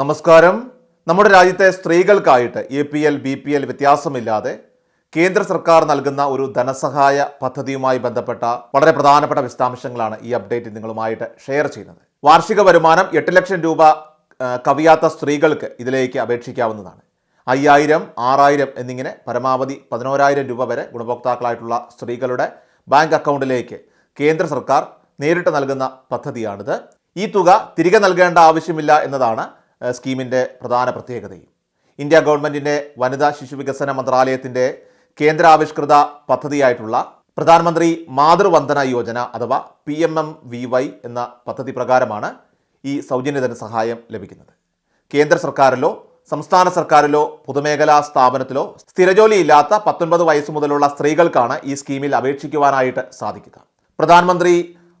നമസ്കാരം. നമ്മുടെ രാജ്യത്തെ സ്ത്രീകൾക്കായിട്ട് A P L B P L വ്യത്യാസമില്ലാതെ കേന്ദ്ര സർക്കാർ നൽകുന്ന ഒരു ധനസഹായ പദ്ധതിയുമായി ബന്ധപ്പെട്ട വളരെ പ്രധാനപ്പെട്ട വിശദാംശങ്ങളാണ് ഈ അപ്ഡേറ്റ് നിങ്ങളുമായിട്ട് ഷെയർ ചെയ്യുന്നത്. വാർഷിക വരുമാനം എട്ട് ലക്ഷം രൂപ കവിയാത്ത സ്ത്രീകൾക്ക് ഇതിലേക്ക് അപേക്ഷിക്കാവുന്നതാണ്. അയ്യായിരം ആറായിരം എന്നിങ്ങനെ പരമാവധി പതിനോരായിരം രൂപ വരെ ഗുണഭോക്താക്കളായിട്ടുള്ള സ്ത്രീകളുടെ ബാങ്ക് അക്കൗണ്ടിലേക്ക് കേന്ദ്ര സർക്കാർ നേരിട്ട് നൽകുന്ന പദ്ധതിയാണിത്. ഈ തുക തിരികെ നൽകേണ്ട ആവശ്യമില്ല എന്നതാണ് സ്കീമിന്റെ പ്രധാന പ്രത്യേകതയും. ഇന്ത്യ ഗവൺമെന്റിന്റെ വനിതാ ശിശു വികസന മന്ത്രാലയത്തിന്റെ കേന്ദ്രാവിഷ്കൃത പദ്ധതിയായിട്ടുള്ള പ്രധാനമന്ത്രി മാതൃവന്ദന യോജന അഥവാ P M M V Y എന്ന പദ്ധതി പ്രകാരമാണ് ഈ സൗജന്യ ധനസഹായം ലഭിക്കുന്നത്. കേന്ദ്ര സർക്കാരിലോ സംസ്ഥാന സർക്കാരിലോ പൊതുമേഖലാ സ്ഥാപനത്തിലോ സ്ഥിരജോലിയില്ലാത്ത പത്തൊൻപത് വയസ്സ് മുതലുള്ള സ്ത്രീകൾക്കാണ് ഈ സ്കീമിൽ അപേക്ഷിക്കുവാനായിട്ട് സാധിക്കുക. പ്രധാനമന്ത്രി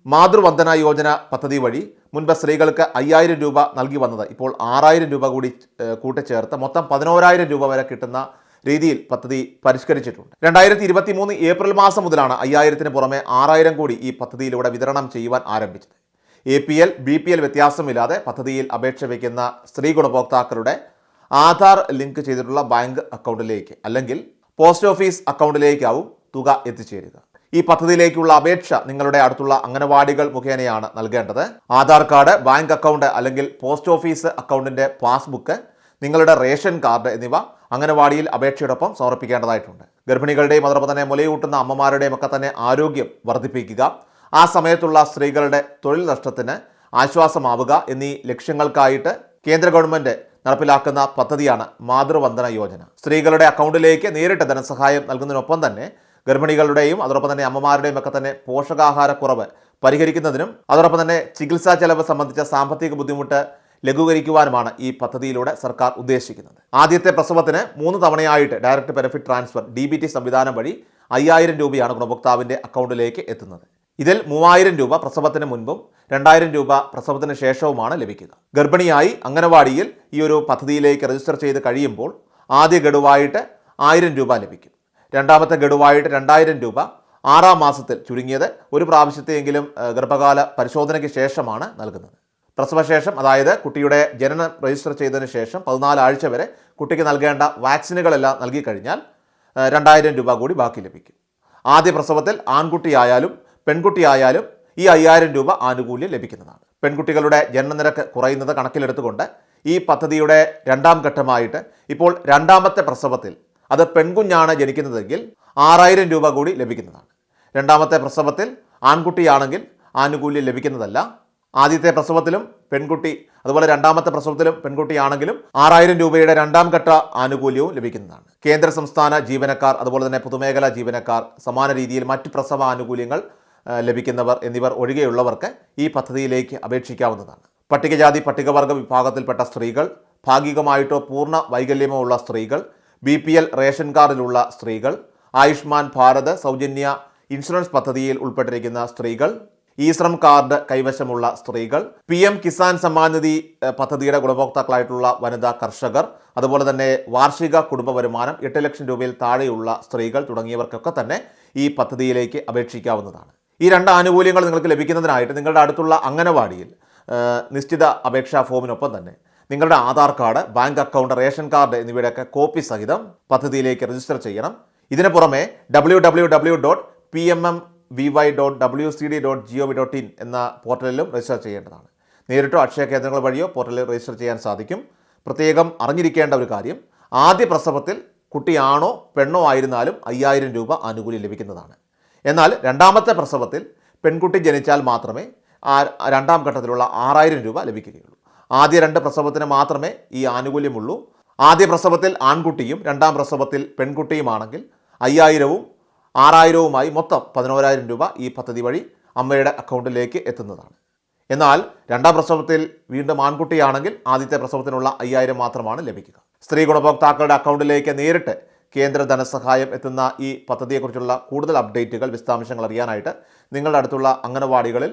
മാതൃവന്ദന യോജന പദ്ധതി വഴി മുൻപ് സ്ത്രീകൾക്ക് അയ്യായിരം രൂപ നൽകി വന്നത് ഇപ്പോൾ ആറായിരം രൂപ കൂടി കൂട്ടിച്ചേർത്ത് മൊത്തം പതിനോരായിരം രൂപ വരെ കിട്ടുന്ന രീതിയിൽ പദ്ധതി പരിഷ്കരിച്ചിട്ടുണ്ട്. രണ്ടായിരത്തി ഇരുപത്തി മൂന്ന് ഏപ്രിൽ മാസം മുതലാണ് അയ്യായിരത്തിന് പുറമെ ആറായിരം കൂടി ഈ പദ്ധതിയിലൂടെ വിതരണം ചെയ്യുവാൻ ആരംഭിച്ചത്. A P L B P L വ്യത്യാസമില്ലാതെ പദ്ധതിയിൽ അപേക്ഷ വയ്ക്കുന്ന സ്ത്രീ ഗുണഭോക്താക്കളുടെ ആധാർ ലിങ്ക് ചെയ്തിട്ടുള്ള ബാങ്ക് അക്കൗണ്ടിലേക്ക് അല്ലെങ്കിൽ പോസ്റ്റ് ഓഫീസ് അക്കൗണ്ടിലേക്കാവും തുക എത്തിച്ചേരുക. ഈ പദ്ധതിയിലേക്കുള്ള അപേക്ഷ നിങ്ങളുടെ അടുത്തുള്ള അംഗനവാടികൾ മുഖേനയാണ് നൽകേണ്ടത്. ആധാർ കാർഡ് ബാങ്ക് അക്കൗണ്ട് അല്ലെങ്കിൽ പോസ്റ്റ് ഓഫീസ് അക്കൗണ്ടിന്റെ പാസ്ബുക്ക് നിങ്ങളുടെ റേഷൻ കാർഡ് എന്നിവ അംഗനവാടിയിൽ അപേക്ഷയോടൊപ്പം സമർപ്പിക്കേണ്ടതായിട്ടുണ്ട്. ഗർഭിണികളുടെയും അതോടൊപ്പം തന്നെ മുലയൂട്ടുന്ന അമ്മമാരുടെയും ഒക്കെ തന്നെ ആരോഗ്യം വർദ്ധിപ്പിക്കുക ആ സമയത്തുള്ള സ്ത്രീകളുടെ തൊഴിൽ നഷ്ടത്തിന് ആശ്വാസമാവുക എന്നീ ലക്ഷ്യങ്ങൾക്കായിട്ട് കേന്ദ്ര ഗവൺമെന്റ് നടപ്പിലാക്കുന്ന പദ്ധതിയാണ് മാതൃവന്ദന യോജന. സ്ത്രീകളുടെ അക്കൗണ്ടിലേക്ക് നേരിട്ട് ധനസഹായം നൽകുന്നതിനൊപ്പം തന്നെ ഗർഭിണികളുടെയും അതോടൊപ്പം തന്നെ അമ്മമാരുടെയും ഒക്കെ തന്നെ പോഷകാഹാരക്കുറവ് പരിഹരിക്കുന്നതിനും അതോടൊപ്പം തന്നെ ചികിത്സാ ചെലവ് സംബന്ധിച്ച സാമ്പത്തിക ബുദ്ധിമുട്ട് ലഘൂകരിക്കുവാനുമാണ് ഈ പദ്ധതിയിലൂടെ സർക്കാർ ഉദ്ദേശിക്കുന്നത്. ആദ്യത്തെ പ്രസവത്തിന് മൂന്ന് തവണയായിട്ട് direct benefit transfer D B T സംവിധാനം വഴി അയ്യായിരം രൂപയാണ് ഗുണഭോക്താവിന്റെ അക്കൗണ്ടിലേക്ക് എത്തുന്നത്. ഇതിൽ മൂവായിരം രൂപ പ്രസവത്തിന് മുൻപും രണ്ടായിരം രൂപ പ്രസവത്തിന് ശേഷവുമാണ് ലഭിക്കുക. ഗർഭിണിയായി അംഗനവാടിയിൽ ഈ ഒരു പദ്ധതിയിലേക്ക് രജിസ്റ്റർ ചെയ്ത് കഴിയുമ്പോൾ ആദ്യ ഗഡുവായിട്ട് ആയിരം രൂപ ലഭിക്കും. രണ്ടാമത്തെ ഗഡുവായിട്ട് രണ്ടായിരം രൂപ ആറാം മാസത്തിൽ ചുരുങ്ങിയത് ഒരു പ്രാവശ്യത്തെയെങ്കിലും ഗർഭകാല പരിശോധനയ്ക്ക് ശേഷമാണ് നൽകുന്നത്. പ്രസവശേഷം അതായത് കുട്ടിയുടെ ജനനം രജിസ്റ്റർ ചെയ്തതിന് ശേഷം പതിനാല് ആഴ്ച വരെ കുട്ടിക്ക് നൽകേണ്ട വാക്സിനുകളെല്ലാം നൽകി കഴിഞ്ഞാൽ രണ്ടായിരം രൂപ കൂടി ബാക്കി ലഭിക്കും. ആദ്യ പ്രസവത്തിൽ ആൺകുട്ടിയായാലും പെൺകുട്ടിയായാലും ഈ അയ്യായിരം രൂപ ആനുകൂല്യം ലഭിക്കുന്നതാണ്. പെൺകുട്ടികളുടെ ജനനനിരക്ക് കുറയുന്നത് കണക്കിലെടുത്തുകൊണ്ട് ഈ പദ്ധതിയുടെ രണ്ടാം ഘട്ടമായിട്ട് ഇപ്പോൾ രണ്ടാമത്തെ പ്രസവത്തിൽ അത് പെൺകുഞ്ഞാണ് ജനിക്കുന്നതെങ്കിൽ ആറായിരം രൂപ കൂടി ലഭിക്കുന്നതാണ്. രണ്ടാമത്തെ പ്രസവത്തിൽ ആൺകുട്ടിയാണെങ്കിൽ ആനുകൂല്യം ലഭിക്കുന്നതല്ല. ആദ്യത്തെ പ്രസവത്തിലും പെൺകുട്ടി അതുപോലെ രണ്ടാമത്തെ പ്രസവത്തിലും പെൺകുട്ടിയാണെങ്കിലും ആറായിരം രൂപയുടെ രണ്ടാം ഘട്ട ആനുകൂല്യവും ലഭിക്കുന്നതാണ്. കേന്ദ്ര സംസ്ഥാന ജീവനക്കാർ അതുപോലെ തന്നെ പൊതുമേഖലാ ജീവനക്കാർ സമാന രീതിയിൽ മറ്റ് പ്രസവ ആനുകൂല്യങ്ങൾ ലഭിക്കുന്നവർ എന്നിവർ ഒഴികെയുള്ളവർക്ക് ഈ പദ്ധതിയിലേക്ക് അപേക്ഷിക്കാവുന്നതാണ്. പട്ടികജാതി പട്ടികവർഗ വിഭാഗത്തിൽപ്പെട്ട സ്ത്രീകൾ ഭാഗികമായിട്ടോ പൂർണ വൈകല്യമോ ഉള്ള സ്ത്രീകൾ ബി പി എൽ റേഷൻ കാർഡിലുള്ള സ്ത്രീകൾ ആയുഷ്മാൻ ഭാരത് സൗജന്യ ഇൻഷുറൻസ് പദ്ധതിയിൽ ഉൾപ്പെട്ടിരിക്കുന്ന സ്ത്രീകൾ ഇ ശ്രം കാർഡ് കൈവശമുള്ള സ്ത്രീകൾ പി എം കിസാൻ സമ്മാൻ നിധി പദ്ധതിയുടെ ഗുണഭോക്താക്കളായിട്ടുള്ള വനിതാ കർഷകർ അതുപോലെ തന്നെ വാർഷിക കുടുംബ വരുമാനം എട്ട് ലക്ഷം രൂപയിൽ താഴെയുള്ള സ്ത്രീകൾ തുടങ്ങിയവർക്കൊക്കെ തന്നെ ഈ പദ്ധതിയിലേക്ക് അപേക്ഷിക്കാവുന്നതാണ്. ഈ രണ്ട് ആനുകൂല്യങ്ങൾ നിങ്ങൾക്ക് ലഭിക്കുന്നതിനായിട്ട് നിങ്ങളുടെ അടുത്തുള്ള അംഗനവാടിയിൽ നിശ്ചിത അപേക്ഷാ ഫോമിനൊപ്പം തന്നെ നിങ്ങളുടെ Aadhaar card bank account ration card എന്നിവയുടെയൊക്കെ copy സഹിതം പദ്ധതിയിലേക്ക് രജിസ്റ്റർ ചെയ്യണം. ഇതിനു പുറമെ W dot P M M V Y dot W C D dot V dot in എന്ന പോർട്ടലിലും രജിസ്റ്റർ ചെയ്യേണ്ടതാണ്. നേരിട്ടോ അക്ഷയ കേന്ദ്രങ്ങൾ വഴിയോ പോർട്ടലിൽ രജിസ്റ്റർ ചെയ്യാൻ സാധിക്കും. പ്രത്യേകം അറിഞ്ഞിരിക്കേണ്ട ഒരു കാര്യം ആദ്യ പ്രസവത്തിൽ കുട്ടിയാണോ പെണ്ണോ ആയിരുന്നാലും അയ്യായിരം രൂപ ആനുകൂല്യം ലഭിക്കുന്നതാണ്. എന്നാൽ രണ്ടാമത്തെ പ്രസവത്തിൽ പെൺകുട്ടി ജനിച്ചാൽ മാത്രമേ ആ രണ്ടാം ഘട്ടത്തിലുള്ള ആറായിരം രൂപ ലഭിക്കുകയുള്ളൂ. ആദ്യ രണ്ട് പ്രസവത്തിന് മാത്രമേ ഈ ആനുകൂല്യമുള്ളൂ. ആദ്യ പ്രസവത്തിൽ ആൺകുട്ടിയും രണ്ടാം പ്രസവത്തിൽ പെൺകുട്ടിയുമാണെങ്കിൽ അയ്യായിരവും ആറായിരവുമായി മൊത്തം പതിനോരായിരം രൂപ ഈ പദ്ധതി വഴി അമ്മയുടെ അക്കൗണ്ടിലേക്ക് എത്തുന്നതാണ്. എന്നാൽ രണ്ടാം പ്രസവത്തിൽ വീണ്ടും ആൺകുട്ടിയാണെങ്കിൽ ആദ്യത്തെ പ്രസവത്തിനുള്ള അയ്യായിരം മാത്രമാണ് ലഭിക്കുക. സ്ത്രീ ഗുണഭോക്താക്കളുടെ അക്കൗണ്ടിലേക്ക് നേരിട്ട് കേന്ദ്ര ധനസഹായം എത്തുന്ന ഈ പദ്ധതിയെക്കുറിച്ചുള്ള കൂടുതൽ അപ്ഡേറ്റുകൾ വിശദാംശങ്ങൾ അറിയാനായിട്ട് നിങ്ങളുടെ അടുത്തുള്ള അംഗനവാടികളിൽ